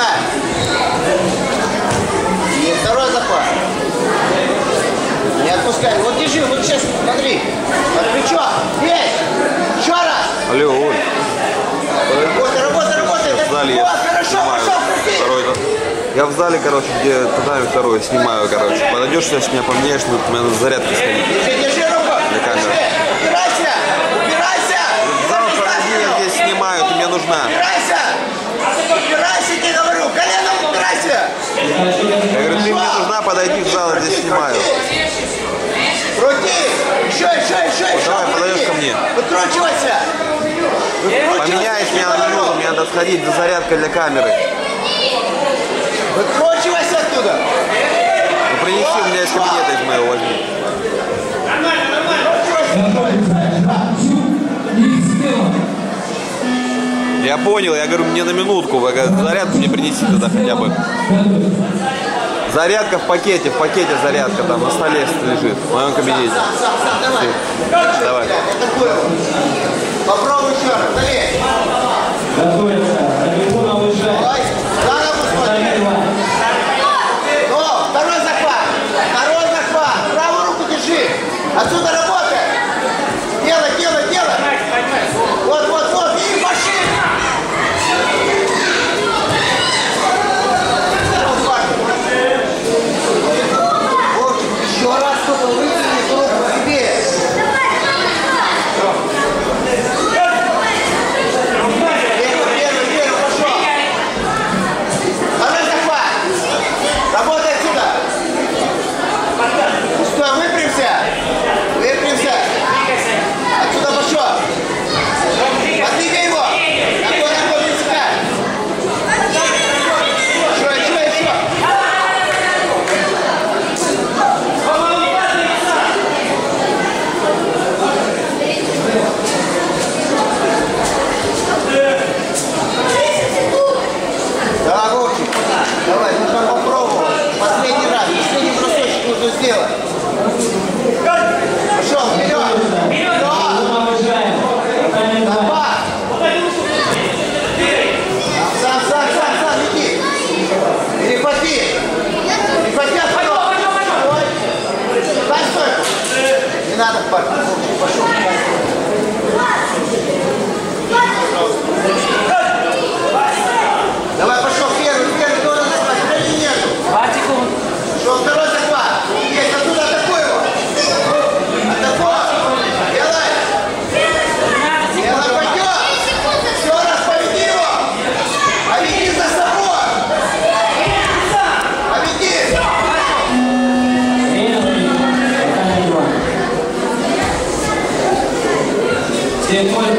Спина. И второй захват. Не отпускай. Вот держи, вот сейчас, смотри. Под плечо. Есть. Еще раз. Алло, Оль, Работай, работай, работай. в зале я хорошо, снимаю крути. второй. Я в зале, короче, где туда и второй снимаю, короче. Подойдешь, сейчас меня поменяешь, ну, мне надо зарядки сходить. Держи, держи руку. Камеры. Держи. Убирайся. Убирайся. Зал подойди, я здесь снимаю, ты мне нужна. Убирайся, тебе говорю. Коленом убирайся. Я говорю, ты мне нужна, подойди в зал, я здесь снимаю. Крути. Еще, еще, еще, еще. давай, подойдешь ко мне. Выкручивайся. Поменяешь меня на минуту, мне надо сходить за зарядкой для камеры. Выкручивайся оттуда. Ну, принеси, у меня из кабинета из моего возьми. Я понял, я говорю, мне на минутку, зарядку мне принеси тогда хотя бы. Зарядка в пакете, в пакете зарядка там на столе лежит, в моем кабинете. Давай. Давай. Попробуй еще раз. Давай. Готовится. Давай. За ногу nada para o partido, Después